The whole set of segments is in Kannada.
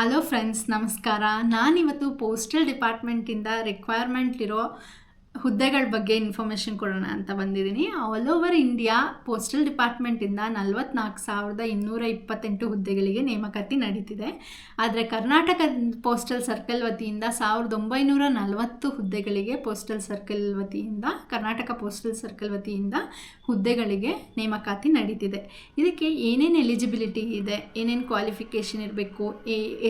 ಹಲೋ ಫ್ರೆಂಡ್ಸ್ ನಮಸ್ಕಾರ. ನಾನಿವತ್ತು ಪೋಸ್ಟಲ್ ಡಿಪಾರ್ಟ್ಮೆಂಟಿಂದ ರಿಕ್ವೈರ್ಮೆಂಟ್ ಇರೋ ಹುದ್ದೆಗಳ ಬಗ್ಗೆ ಇನ್ಫಾರ್ಮೇಷನ್ ಕೊಡೋಣ ಅಂತ ಬಂದಿದ್ದೀನಿ. ಆಲ್ ಓವರ್ ಇಂಡಿಯಾ ಪೋಸ್ಟಲ್ ಡಿಪಾರ್ಟ್ಮೆಂಟಿಂದ ನಲ್ವತ್ನಾಲ್ಕು ಸಾವಿರದ ಇನ್ನೂರ ಇಪ್ಪತ್ತೆಂಟು ಹುದ್ದೆಗಳಿಗೆ ನೇಮಕಾತಿ ನಡೀತಿದೆ. ಆದರೆ ಕರ್ನಾಟಕ ಪೋಸ್ಟಲ್ ಸರ್ಕಲ್ ವತಿಯಿಂದ ಸಾವಿರದ ಒಂಬೈನೂರ ನಲವತ್ತು ಹುದ್ದೆಗಳಿಗೆ ಪೋಸ್ಟಲ್ ಸರ್ಕಲ್ ವತಿಯಿಂದ, ಕರ್ನಾಟಕ ಪೋಸ್ಟಲ್ ಸರ್ಕಲ್ ವತಿಯಿಂದ ಹುದ್ದೆಗಳಿಗೆ ನೇಮಕಾತಿ ನಡೀತಿದೆ. ಇದಕ್ಕೆ ಏನೇನು ಎಲಿಜಿಬಿಲಿಟಿ ಇದೆ, ಏನೇನು ಕ್ವಾಲಿಫಿಕೇಷನ್ ಇರಬೇಕು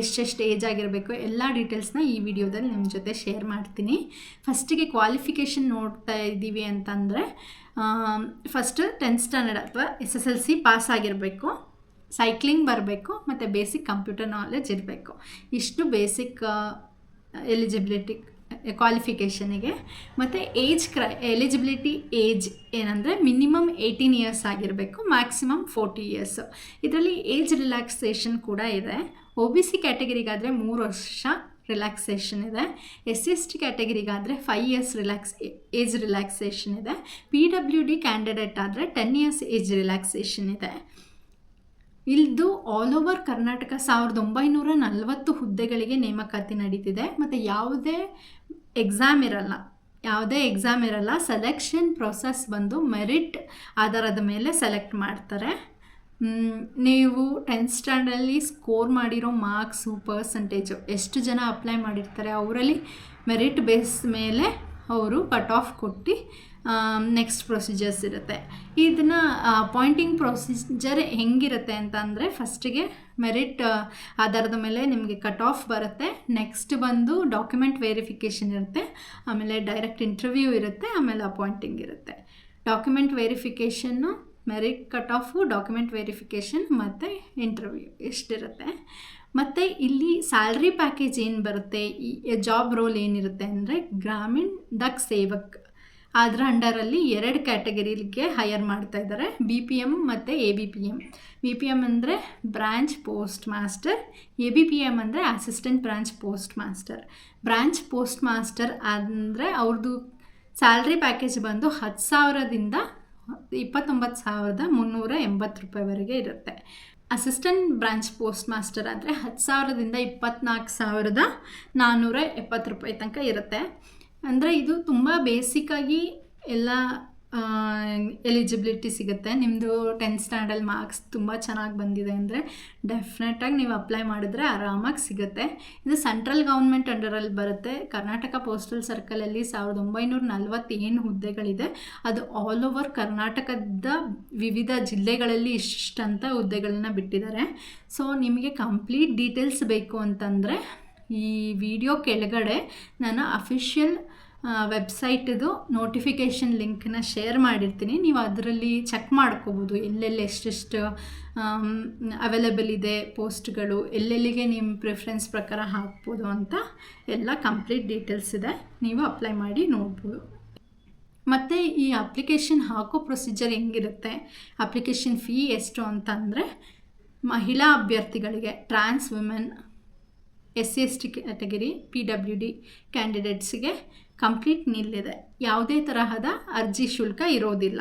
ಎಷ್ಟೆಷ್ಟು ಏಜ್ ಆಗಿರಬೇಕು, ಎಲ್ಲ ಡೀಟೇಲ್ಸ್ನ ಈ ವಿಡಿಯೋದಲ್ಲಿ ನಿಮ್ಮ ಜೊತೆ ಶೇರ್ ಮಾಡ್ತೀನಿ. ಫಸ್ಟಿಗೆ ಕ್ವಾಲಿಫಿಕೇಷನ್ ನೋಡ್ತಾ ಇದ್ದೀವಿ ಅಂತಂದರೆ ಫಸ್ಟ್ ಟೆಂತ್ ಸ್ಟ್ಯಾಂಡರ್ಡ್ ಅಥವಾ S S L C pass ಆಗಿರಬೇಕು ಸೈಕ್ಲಿಂಗ್ ಬರಬೇಕು, ಮತ್ತು ಬೇಸಿಕ್ ಕಂಪ್ಯೂಟರ್ ನಾಲೆಜ್ ಇರಬೇಕು. ಇಷ್ಟು ಬೇಸಿಕ್ ಎಲಿಜಿಬಿಲಿಟಿ ಕ್ವಾಲಿಫಿಕೇಷನಿಗೆ ಮತ್ತು ಏಜ್ ಕ್ರೈ ಎಲಿಜಿಬಿಲಿಟಿ ಏಜ್ ಏನಂದರೆ ಮಿನಿಮಮ್ ಏಯ್ಟೀನ್ ಇಯರ್ಸ್ ಆಗಿರಬೇಕು ಮ್ಯಾಕ್ಸಿಮಮ್ ಫೋರ್ಟಿ ಇಯರ್ಸ್ ಇದರಲ್ಲಿ ಏಜ್ ರಿಲ್ಯಾಕ್ಸೇಷನ್ ಕೂಡ ಇದೆ. ಒ ಬಿ ಸಿ ಕ್ಯಾಟಗರಿಗಾದರೆ ಮೂರು ವರ್ಷ ರಿಲ್ಯಾಕ್ಸೇಷನ್ ಇದೆ. S S T ಕ್ಯಾಟಗರಿಗಾದರೆ five years relax age relaxation ಇದೆ. ಪಿ ಡಬ್ಲ್ಯೂ ಡಿ ಕ್ಯಾಂಡಿಡೇಟ್ ಆದರೆ ಟೆನ್ ಇಯರ್ಸ್ ಏಜ್ ರಿಲ್ಯಾಕ್ಸೇಷನ್ ಇದೆ. ಇಲ್ದು ಆಲ್ ಓವರ್ ಕರ್ನಾಟಕ ಸಾವಿರದ ಒಂಬೈನೂರ ನಲವತ್ತು ಹುದ್ದೆಗಳಿಗೆ ನೇಮಕಾತಿ ನಡೀತಿದೆ. ಮತ್ತು ಯಾವುದೇ ಎಕ್ಸಾಮ್ ಇರಲ್ಲ, ಯಾವುದೇ ಎಕ್ಸಾಮ್ ಇರಲ್ಲ ಸೆಲೆಕ್ಷನ್ ಪ್ರೊಸೆಸ್ ಬಂದು ಮೆರಿಟ್ ಆಧಾರದ ಮೇಲೆ ಸೆಲೆಕ್ಟ್ ಮಾಡ್ತಾರೆ. ನೀವು ಟೆಂತ್ ಸ್ಟ್ಯಾಂಡರ್ಡಲ್ಲಿ ಸ್ಕೋರ್ ಮಾಡಿರೋ ಮಾರ್ಕ್ಸು ಪರ್ಸಂಟೇಜು ಎಷ್ಟು ಜನ ಅಪ್ಲೈ ಮಾಡಿರ್ತಾರೆ ಅವರಲ್ಲಿ ಮೆರಿಟ್ ಬೇಸ್ ಮೇಲೆ ಅವರು ಕಟ್ ಆಫ್ ಕೊಟ್ಟು ನೆಕ್ಸ್ಟ್ ಪ್ರೊಸೀಜರ್ಸ್ ಇರುತ್ತೆ. ಇದನ್ನು ಅಪಾಯಿಂಟಿಂಗ್ ಪ್ರೊಸೀಜರ್ ಹೆಂಗಿರುತ್ತೆ ಅಂತ ಅಂದರೆ ಫಸ್ಟಿಗೆ ಮೆರಿಟ್ ಆಧಾರದ ಮೇಲೆ ನಿಮಗೆ ಕಟ್ ಆಫ್ ಬರುತ್ತೆ. ನೆಕ್ಸ್ಟ್ ಬಂದು ಡಾಕ್ಯುಮೆಂಟ್ ವೆರಿಫಿಕೇಷನ್ ಇರುತ್ತೆ. ಆಮೇಲೆ ಡೈರೆಕ್ಟ್ ಇಂಟರ್ವ್ಯೂ ಇರುತ್ತೆ, ಆಮೇಲೆ ಅಪಾಯಿಂಟಿಂಗ್ ಇರುತ್ತೆ. Document verification merit cut off document verification ಮತ್ತು ಇಂಟರ್ವ್ಯೂ ಇಷ್ಟಿರುತ್ತೆ ಮತ್ತು ಇಲ್ಲಿ ಸ್ಯಾಲ್ರಿ ಪ್ಯಾಕೇಜ್ ಏನು ಬರುತ್ತೆ? ಈ ಜಾಬ್ ರೋಲ್ ಏನಿರುತ್ತೆ ಅಂದರೆ ಗ್ರಾಮೀಣ ಡಕ್ ಸೇವಕ್. ಅದರ ಅಂಡರಲ್ಲಿ ಎರಡು ಕ್ಯಾಟಗರಿಗೆ ಹೈಯರ್ ಮಾಡ್ತಾ ಇದ್ದಾರೆ ಬಿ ಪಿ ಎಂ ಮತ್ತು A B P M B P M ಅಂದರೆ branch post master A B P M ಅಂದರೆ assistant branch post master branch post master ಅಂದರೆ ಅವ್ರದ್ದು ಸ್ಯಾಲ್ರಿ ಪ್ಯಾಕೇಜ್ ಬಂದು ಹತ್ತು ಸಾವಿರದಿಂದ ಇಪ್ಪತ್ತೊಂಬತ್ತು ಸಾವಿರದ ಮುನ್ನೂರ ಎಂಬತ್ತು ರೂಪಾಯಿವರೆಗೆ ಇರುತ್ತೆ. ಅಸಿಸ್ಟೆಂಟ್ ಬ್ರಾಂಚ್ ಪೋಸ್ಟ್ ಮಾಸ್ಟರ್ ಆದರೆ ಹತ್ತು ಸಾವಿರದಿಂದ ಇಪ್ಪತ್ನಾಲ್ಕು ಸಾವಿರದ ನಾನ್ನೂರ ಎಪ್ಪತ್ತು ರೂಪಾಯಿ ತನಕ ಇರುತ್ತೆ. ಅಂದರೆ ಇದು ತುಂಬ ಬೇಸಿಕ್ಕಾಗಿ ಎಲ್ಲ ಎಲಿಜಿಬಿಲಿಟಿ ಸಿಗುತ್ತೆ. ನಿಮ್ಮದು ಟೆಂತ್ ಸ್ಟ್ಯಾಂಡರ್ಡ್ ಮಾರ್ಕ್ಸ್ ತುಂಬ ಚೆನ್ನಾಗಿ ಬಂದಿದೆ ಅಂದರೆ ಡೆಫಿನೆಟಾಗಿ ನೀವು ಅಪ್ಲೈ ಮಾಡಿದ್ರೆ ಆರಾಮಾಗಿ ಸಿಗುತ್ತೆ. ಇದು ಸೆಂಟ್ರಲ್ ಗೌರ್ಮೆಂಟ್ ಅಂಡರಲ್ಲಿ ಬರುತ್ತೆ. ಕರ್ನಾಟಕ ಪೋಸ್ಟಲ್ ಸರ್ಕಲಲ್ಲಿ ಸಾವಿರದ ಒಂಬೈನೂರ ನಲವತ್ತೇನು ಹುದ್ದೆಗಳಿದೆ. ಅದು ಆಲ್ ಓವರ್ ಕರ್ನಾಟಕದ ವಿವಿಧ ಜಿಲ್ಲೆಗಳಲ್ಲಿ ಇಷ್ಟಂತ ಹುದ್ದೆಗಳನ್ನ ಬಿಟ್ಟಿದ್ದಾರೆ. ಸೊ ನಿಮಗೆ ಕಂಪ್ಲೀಟ್ ಡೀಟೇಲ್ಸ್ ಬೇಕು ಅಂತಂದರೆ ಈ ವಿಡಿಯೋ ಕೆಳಗಡೆ ನಾನು ಅಫಿಷಿಯಲ್ ವೆಬ್ಸೈಟದು ನೋಟಿಫಿಕೇಷನ್ ಲಿಂಕ್ನ ಶೇರ್ ಮಾಡಿರ್ತೀನಿ. ನೀವು ಅದರಲ್ಲಿ ಚೆಕ್ ಮಾಡ್ಕೋಬೋದು. ಎಲ್ಲೆಲ್ಲಿ ಎಷ್ಟೆಷ್ಟು ಅವೈಲೇಬಲ್ ಇದೆ ಪೋಸ್ಟ್ಗಳು ಎಲ್ಲೆಲ್ಲಿಗೆ ನಿಮ್ಮ ಪ್ರಿಫರೆನ್ಸ್ ಪ್ರಕಾರ ಹಾಕ್ಬೋದು ಅಂತ ಎಲ್ಲ ಕಂಪ್ಲೀಟ್ ಡೀಟೇಲ್ಸ್ ಇದೆ. ನೀವು ಅಪ್ಲೈ ಮಾಡಿ ನೋಡ್ಬೋದು. ಮತ್ತು ಈ ಅಪ್ಲಿಕೇಶನ್ ಹಾಕೋ ಪ್ರೊಸೀಜರ್ ಹೆಂಗಿರುತ್ತೆ? ಅಪ್ಲಿಕೇಶನ್ ಫೀ ಎಷ್ಟು ಅಂತಂದರೆ, ಮಹಿಳಾ ಅಭ್ಯರ್ಥಿಗಳಿಗೆ trans women S C S T category P W D ಕ್ಯಾಂಡಿಡೇಟ್ಸಿಗೆ complete ನಿಲ್ಲಿದೆ. ಯಾವುದೇ ತರಹದ ಅರ್ಜಿ ಶುಲ್ಕ ಇರೋದಿಲ್ಲ.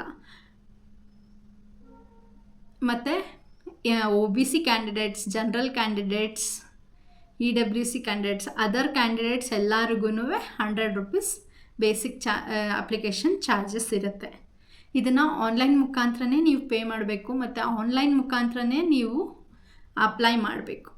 ಮತ್ತು O B C candidates general candidates E W C candidates other candidates ಎಲ್ಲರಿಗೂ ಹಂಡ್ರೆಡ್ ರುಪೀಸ್ ಬೇಸಿಕ್ ಚಾ ಅಪ್ಲಿಕೇಶನ್ ಚಾರ್ಜಸ್ ಇರುತ್ತೆ. ಇದನ್ನು ಆನ್ಲೈನ್ ಮುಖಾಂತರನೇ ನೀವು ಪೇ ಮಾಡಬೇಕು. ಮತ್ತು ಆನ್ಲೈನ್ ಮುಖಾಂತರನೇ ನೀವು ಅಪ್ಲೈ ಮಾಡಬೇಕು.